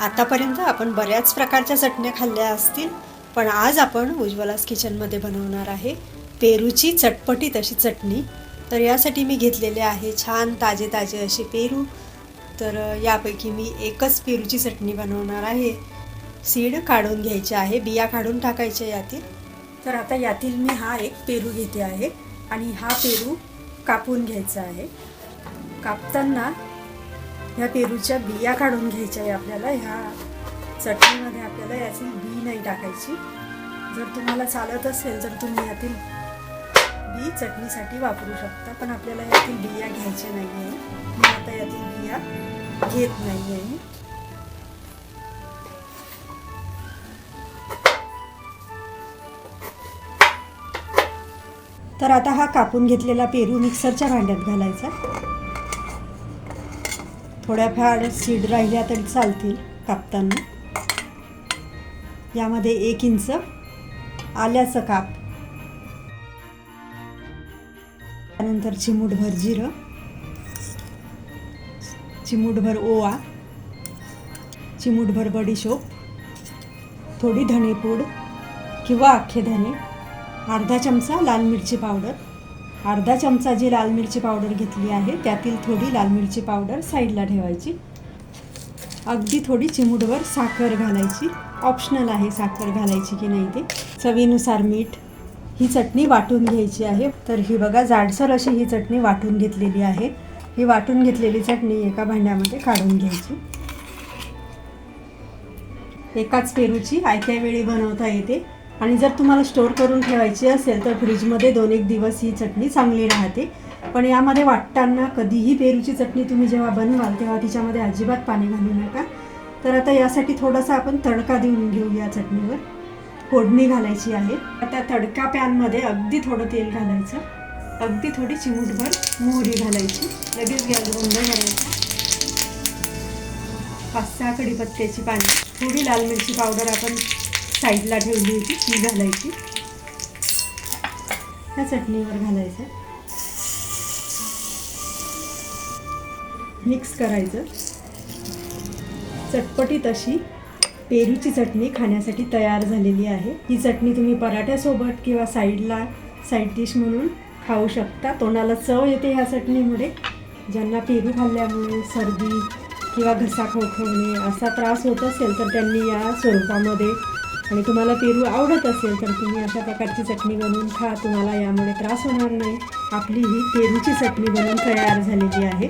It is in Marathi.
आतापर्यंत आपण बऱ्याच प्रकारच्या चटण्या खाल्ल्या असतील पण आज आपण उज्ज्वलास किचनमध्ये बनवणार आहे पेरूची चटपटीत अशी चटणी. तर यासाठी मी घेतलेले आहे छान ताजे ताजे असे पेरू. तर यापैकी मी एकच पेरूची चटणी बनवणार आहे. सीड काढून घ्यायचे आहे बिया काढून टाकायच्या यातील. तर आता यातील मी हा एक पेरू घेते आहे आणि हा पेरू कापून घ्यायचा आहे. कापताना ह्या पेरूच्या बिया काढून घ्यायच्या आहे आपल्याला. ह्या चटणीमध्ये आपल्याला याची बी नाही टाकायची. जर तुम्हाला चालत असेल तर तुम्ही यातील बी चटणीसाठी वापरू शकता पण आपल्याला यातील बिया घ्यायच्या नाही आहे मी आता यातील बिया घेत नाही आहे तर आता हा कापून घेतलेला पेरू मिक्सरच्या भांड्यात घालायचा. थोड्याफार सीड राहिल्या तरी चालतील कापताना. यामध्ये एक इंच आल्याचं काप. त्यानंतर चिमूटभर जिरं. चिमूटभर ओवा. चिमूटभर बडीशोप थोडी धणेपूड किंवा अख्खे धणे अर्धा चमचा लाल मिरची पावडर. अर्धा चमचा जी लाल मिरची पावडर घेतली आहे त्यातील थोडी लाल मिरची पावडर साईडला ठेवायची. अगदी थोडी चिमूटभर साखर घालायची. ऑप्शनल आहे साखर घालायची की नाही ते. चवीनुसार मीठ ही चटणी वाटून घ्यायची आहे. तर ही बघा जाडसर अशी ही चटणी वाटून घेतलेली आहे. ही वाटून घेतलेली चटणी एका भांड्यामध्ये काढून घ्यायची. एकाच पेरूची आयत्या वेळी बनवता येते. आणि जर तुम्हाला स्टोअर करून ठेवायची असेल तर फ्रीजमध्ये दोन एक दिवस ही चटणी चांगली राहते. पण यामध्ये वाटताना कधीही पेरूची चटणी तुम्ही जेव्हा बनवाल तेव्हा तिच्यामध्ये अजिबात पाणी घालू नका. तर आता यासाठी थोडासा आपण तडका देऊन घेऊ या चटणीवर. फोडणी घालायची आहे. आता तडका पॅनमध्ये अगदी थोडं तेल घालायचं. अगदी थोडी चिमूटभर मोहरी घालायची. लगेच गॅस बंद करायचा. पाच सहा कढीपत्त्याची पाणी थोडी लाल मिरची पावडर आपण साईडला ठेवली होती ती घालायची. ह्या चटणीवर घालायचं. मिक्स करायचं. चटपटीत अशी पेरूची चटणी खाण्यासाठी तयार झालेली आहे. ही चटणी तुम्ही पराठ्यासोबत किंवा साईडला साईड डिश म्हणून खाऊ शकता. तोंडाला चव येते ह्या चटणीमुळे. ज्यांना पेरू खाल्ल्यामुळे सर्दी किंवा घसा खोखवणे असा त्रास होत असेल तर त्यांनी या स्वरूपामध्ये आणि तुम्हाला पेरू आवडत असेल तर तुम्ही अशा प्रकारची चटणी बनवून खा. तुम्हाला यामुळे त्रास होणार नाही. आपली ही पेरूची चटणी बनवून तयार झालेली आहे.